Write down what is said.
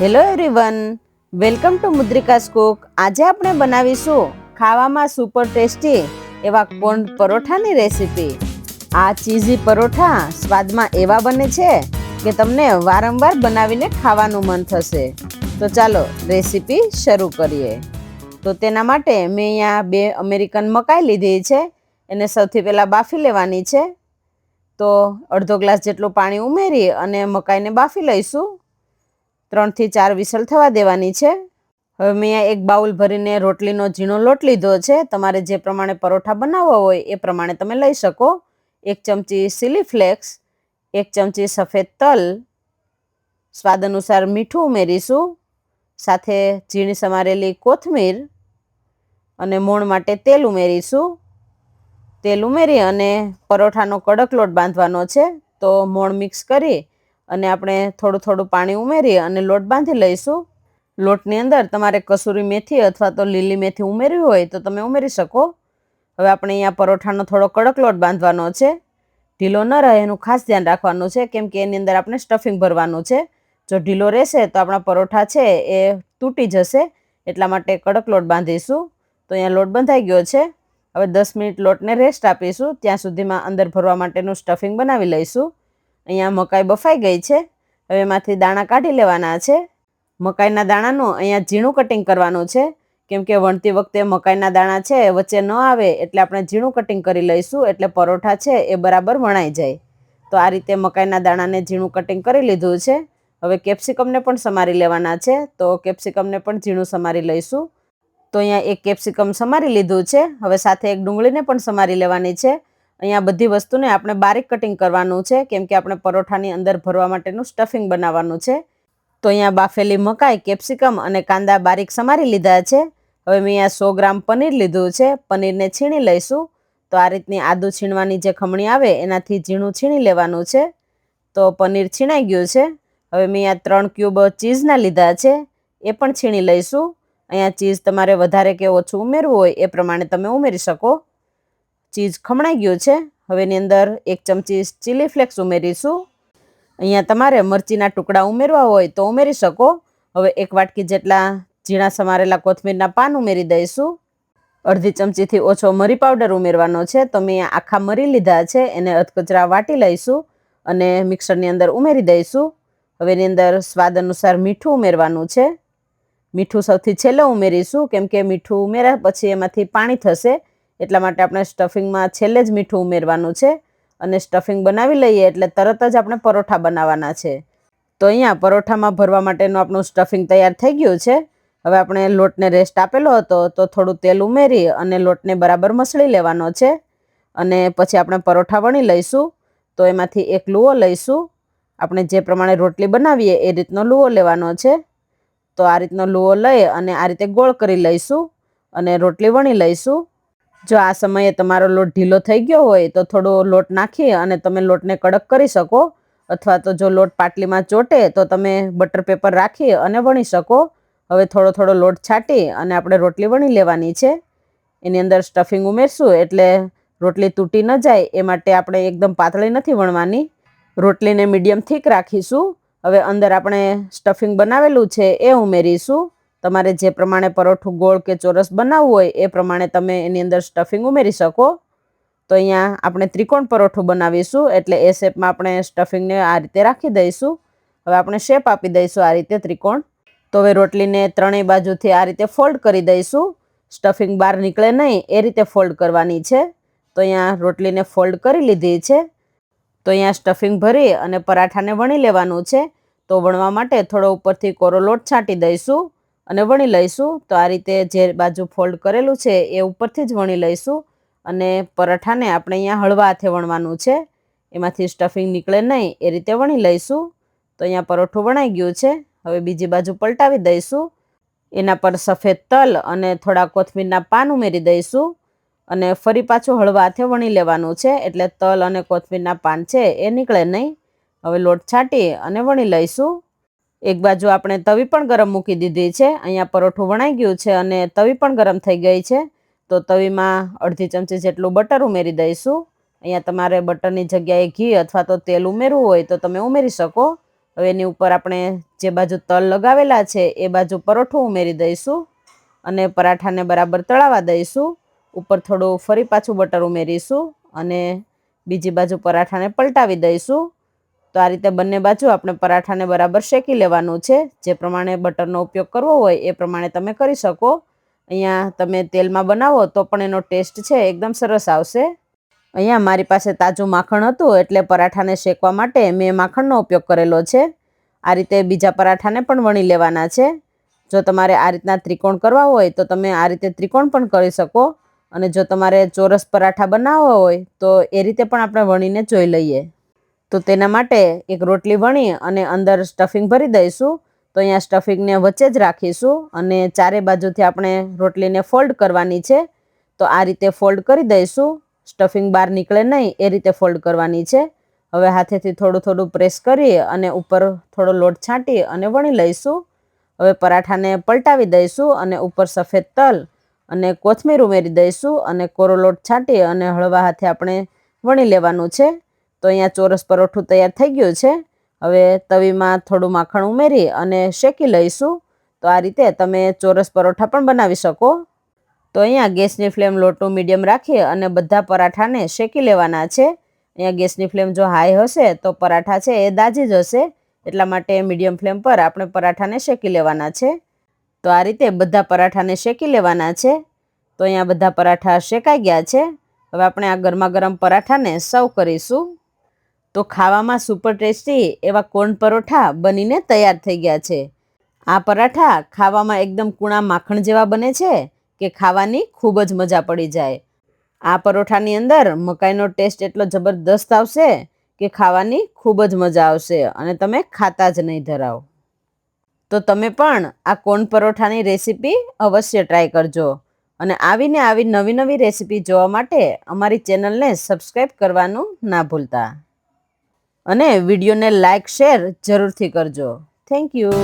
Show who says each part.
Speaker 1: Hello everyone welcome to Mudrika's cook આજે આપણે બનાવીશું ખાવામાં સુપર ટેસ્ટી એવા કોર્ન પરોઠાની રેસીપી આ ચીઝી પરોઠા સ્વાદમાં એવા બને છે કે તમને વારંવાર બનાવીને ખાવાનું મન થશે. તો ચાલો રેસીપી શરૂ કરીએ. તો તેના માટે મેં અહીંયા બે અમેરિકન મકાઈ લીધી છે, એને સૌથી પહેલાં બાફી લેવાની છે. તો અડધો ગ્લાસ જેટલું પાણી ઉમેરી અને મકાઈને બાફી લઈશું. ત્રણથી ચાર વિસલ થવા દેવાની છે. હવે મેં એક બાઉલ ભરીને રોટલીનો ઝીણો લોટ લીધો છે. તમારે જે પ્રમાણે પરોઠા બનાવવા હોય એ પ્રમાણે તમે લઈ શકો. એક ચમચી સિલી ફ્લેક્સ એક ચમચી સફેદ તલ, સ્વાદ અનુસાર મીઠું ઉમેરીશું. સાથે ઝીણી સમારેલી કોથમીર અને મોણ માટે તેલ ઉમેરીશું. તેલ ઉમેરી અને પરોઠાનો કડક લોટ બાંધવાનો છે. તો મોણ મિક્સ કરી અને આપણે થોડું થોડું પાણી ઉમેરી અને લોટ બાંધી લઈશું. લોટની અંદર તમારે કસૂરી મેથી અથવા તો લીલી મેથી ઉમેરવી હોય તો તમે ઉમેરી શકો. હવે આપણે અહીંયા પરોઠાનો થોડો કડક લોટ બાંધવાનો છે. ઢીલો ન રહે, એનું ખાસ ધ્યાન રાખવાનું છે, કેમ કે એની અંદર આપણે સ્ટફિંગ ભરવાનું છે. જો ઢીલો રહેશે તો આપણા પરોઠા છે એ તૂટી જશે, એટલા માટે કડક લોટ બાંધીશું. તો અહીંયા લોટ બંધાઈ ગયો છે. હવે દસ મિનિટ લોટને રેસ્ટ આપીશું. ત્યાં સુધીમાં અંદર ભરવા માટેનું સ્ટફિંગ બનાવી લઈશું. અહીંયા મકાઈ બફાઈ ગઈ છે. હવે એમાંથી દાણા કાઢી લેવાના છે. મકાઈના દાણાનું અહીંયા ઝીણું કટિંગ કરવાનું છે. કેમ કે વણતી વખતે મકાઈના દાણા છે વચ્ચે ન આવે એટલે આપણે ઝીણું કટિંગ કરી લઈશું, એટલે પરોઠા છે, એ બરાબર વણાઈ જાય. તો આ રીતે મકાઈના દાણાને ઝીણું કટિંગ કરી લીધું છે. હવે કેપ્સિકમને પણ સમારી લેવાના છે. તો કેપ્સિકમને પણ ઝીણું સમારી લઈશું. તો અહીંયા એક કેપ્સિકમ સમારી લીધું છે. હવે સાથે એક ડુંગળીને પણ સમારી લેવાની છે. અહીંયા બધી વસ્તુને આપણે બારીક કટિંગ કરવાનું છે, કેમ કે આપણે પરોઠાની અંદર ભરવા માટેનું સ્ટફિંગ બનાવવાનું છે. તો અહીંયા બાફેલી મકાઈ, કેપ્સિકમ અને કાંદા બારીક સમારી લીધા છે. હવે મેં અહીંયા સો ગ્રામ પનીર લીધું છે. પનીરને છીણી લઈશું. તો આ રીતની આદુ છીણવાની જે ખમણી આવે, એનાથી ઝીણું છીણી લેવાનું છે. તો પનીર છીણાઈ ગયું છે. હવે મેં અહીંયા ત્રણ ક્યુબ ચીઝના લીધા છે. એ પણ છીણી લઈશું. અહીંયા ચીઝ તમારે વધારે કે ઓછું ઉમેરવું હોય, એ પ્રમાણે તમે ઉમેરી શકો. ચીઝ ખમણાઈ ગયું છે. હવે એની અંદર એક ચમચી ચીલી ફ્લેક્સ ઉમેરીશું. અહીંયા તમારે મરચીના ટુકડા ઉમેરવા હોય તો ઉમેરી શકો. હવે એક વાટકી જેટલા ઝીણા સમારેલા કોથમીરના પાન ઉમેરી દઈશું. અડધી ચમચીથી ઓછો મરી પાવડર ઉમેરવાનો છે. તો મેં આખા મરી લીધા છે. એને અધકચરા વાટી લઈશું અને મિક્સરની અંદર ઉમેરી દઈશું. હવે એની અંદર સ્વાદ અનુસાર મીઠું ઉમેરવાનું છે. મીઠું સૌથી છેલ્લે ઉમેરીશું. કેમ કે મીઠું ઉમેર્યા પછી એમાંથી પાણી થશે. એટલા માટે આપણે સ્ટફિંગમાં છેલ્લે જ મીઠું ઉમેરવાનું છે. અને સ્ટફિંગ બનાવી લઈએ એટલે તરત જ આપણે પરોઠા બનાવવાના છે. તો અહીંયા પરોઠામાં ભરવા માટેનું આપણું સ્ટફિંગ તૈયાર થઈ ગયું છે. હવે આપણે લોટને રેસ્ટ આપેલો હતો તો થોડું તેલ ઉમેરી અને લોટને બરાબર મસળી લેવાનો છે. અને પછી આપણે પરોઠા વણી લઈશું. તો એમાંથી એક લુઓ લઈશું. આપણે જે પ્રમાણે રોટલી બનાવીએ એ રીતનો લુઓ લેવાનો છે. તો આ રીતનો લુઓ લઈ અને આ રીતે ગોળ કરી લઈશું. અને રોટલી વણી લઈશું. જો આ સમયે તમારો લોટ ઢીલો થઈ ગયો હોય તો થોડો લોટ નાખી અને તમે લોટને કડક કરી શકો. અથવા તો જો લોટ પાટલીમાં ચોટે તો તમે બટર પેપર રાખી અને વણી શકો. હવે થોડો થોડો લોટ છાંટી અને આપણે રોટલી વણી લેવાની છે. એની અંદર સ્ટફિંગ ઉમેરશું એટલે રોટલી તૂટી ન જાય. એ માટે આપણે એકદમ પાતળી નથી વણવાની. રોટલીને મીડિયમ થીક રાખીશું. હવે અંદર આપણે સ્ટફિંગ બનાવેલું છે એ ઉમેરીશું. તમારે જે પ્રમાણે પરોઠું ગોળ કે ચોરસ બનાવવું હોય, એ પ્રમાણે તમે એની અંદર સ્ટફિંગ ઉમેરી શકો. તો અહીંયા આપણે ત્રિકોણ પરોઠું બનાવીશું, એટલે એ શેપમાં આપણે સ્ટફિંગને આ રીતે રાખી દઈશું. હવે આપણે શેપ આપી દઈશું આ રીતે ત્રિકોણ. તો હવે રોટલીને ત્રણેય બાજુથી આ રીતે ફોલ્ડ કરી દઈશું. સ્ટફિંગ બહાર નીકળે નહીં, એ રીતે ફોલ્ડ કરવાની છે. તો અહીંયા રોટલીને ફોલ્ડ કરી લીધી છે. તો અહીંયા સ્ટફિંગ ભરી અને પરાઠાને વણી લેવાનું છે. તો વણવા માટે થોડો ઉપરથી કોરો લોટ છાંટી દઈશું. અને વણી લઈશું. તો આ રીતે જે બાજુ ફોલ્ડ કરેલું છે એ ઉપરથી જ વણી લઈશું. અને પરાઠાને આપણે અહીંયા હળવા હાથે વણવાનું છે. એમાંથી સ્ટફિંગ નીકળે નહીં, એ રીતે વણી લઈશું. તો અહીંયા પરોઠું વણાઈ ગયું છે. હવે બીજી બાજુ પલટાવી દઈશું. એના પર સફેદ તલ અને થોડા કોથમીરના પાન ઉમેરી દઈશું. અને ફરી પાછું હળવા હાથે વણી લેવાનું છે. એટલે તલ અને કોથમીરના પાન છે એ નીકળે નહીં. હવે લોટ છાંટી અને વણી લઈશું. એક બાજુ આપણે તવી પણ ગરમ મૂકી દીધી છે. અહીંયા પરોઠું વણાઈ ગયું છે અને તવી પણ ગરમ થઈ ગઈ છે. તો તવીમાં અડધી ચમચી જેટલું બટર ઉમેરી દઈશું. અહીંયા તમારે બટરની જગ્યાએ ઘી અથવા તો તેલ ઉમેરવું હોય તો તમે ઉમેરી શકો. હવે એની ઉપર આપણે જે બાજુ તલ લગાવેલા છે એ બાજુ પરોઠું ઉમેરી દઈશું. અને પરાઠાને બરાબર તળાવા દઈશું. ઉપર થોડું ફરી પાછું બટર ઉમેરીશું અને બીજી બાજુ પરાઠાને પલટાવી દઈશું. તો આ રીતે બંને બાજુ આપણે પરાઠાને બરાબર શેકી લેવાનું છે. જે પ્રમાણે બટરનો ઉપયોગ કરવો હોય એ પ્રમાણે તમે કરી શકો. અહીંયા તમે તેલમાં બનાવો તો પણ એનો ટેસ્ટ છે એકદમ સરસ આવશે. અહીંયા મારી પાસે તાજું માખણ હતું એટલે પરાઠાને શેકવા માટે મેં માખણનો ઉપયોગ કરેલો છે. આ રીતે બીજા પરાઠાને પણ વણી લેવાના છે. જો તમારે આ રીતના ત્રિકોણ કરવા હોય તો તમે આ રીતે ત્રિકોણ પણ કરી શકો. અને જો તમારે ચોરસ પરાઠા બનાવવા હોય તો એ રીતે પણ આપણે વણીને જોઈ લઈએ. તો તેના માટે એક રોટલી વણી અને અંદર સ્ટફિંગ ભરી દઈશું. તો અહીંયા સ્ટફિંગને વચ્ચે જ રાખીશું અને ચારે બાજુથી આપણે રોટલીને ફોલ્ડ કરવાની છે. તો આ રીતે ફોલ્ડ કરી દઈશું. સ્ટફિંગ બહાર નીકળે નહીં, એ રીતે ફોલ્ડ કરવાની છે. હવે હાથેથી થોડું થોડું પ્રેસ કરી અને ઉપર થોડો લોટ છાંટી અને વણી લઈશું. હવે પરાઠાને પલટાવી દઈશું અને ઉપર સફેદ તલ અને કોથમીર ઉમેરી દઈશું અને કોરો લોટ છાંટી અને હળવા હાથે આપણે વણી લેવાનું છે. તો અહીંયા ચોરસ પરોઠું તૈયાર થઈ ગયું છે. હવે તવીમાં થોડું માખણ ઉમેરી અને શેકી લઈશું. તો આ રીતે તમે ચોરસ પરોઠા પણ બનાવી શકો. તો અહીંયા ગેસની ફ્લેમ લોટું મીડિયમ રાખી અને બધા પરાઠાને શેકી લેવાના છે. અહીંયા ગેસની ફ્લેમ જો હાઈ હશે તો પરાઠા છે એ દાજી જશે એટલા માટે મીડિયમ ફ્લેમ પર આપણે પરાઠાને શેકી લેવાના છે. તો આ રીતે બધા પરાઠાને શેકી લેવાના છે. તો અહીંયા બધા પરાઠા શેકાઈ ગયા છે. હવે આપણે આ ગરમા ગરમ પરાઠાને સર્વ કરીશું. તો ખાવામાં સુપર ટેસ્ટી એવા કોર્ન પરોઠા બનીને તૈયાર થઈ ગયા છે. આ પરાઠા ખાવામાં એકદમ કૂણા માખણ જેવા બને છે કે ખાવાની ખૂબ જ મજા પડી જાય. આ પરોઠાની અંદર મકાઈનો ટેસ્ટ એટલો જબરદસ્ત આવશે કે ખાવાની ખૂબ જ મજા આવશે અને તમે ખાતા જ નહીં ધરાવ. તો તમે પણ આ કોર્ન પરોઠાની રેસીપી અવશ્ય ટ્રાય કરજો અને આવીને આવી નવી નવી રેસીપી જોવા માટે અમારી ચેનલને સબસ્ક્રાઈબ કરવાનું ના ભૂલતા. અને વિડીયોને લાઇક શેર જરૂરથી કરજો. Thank you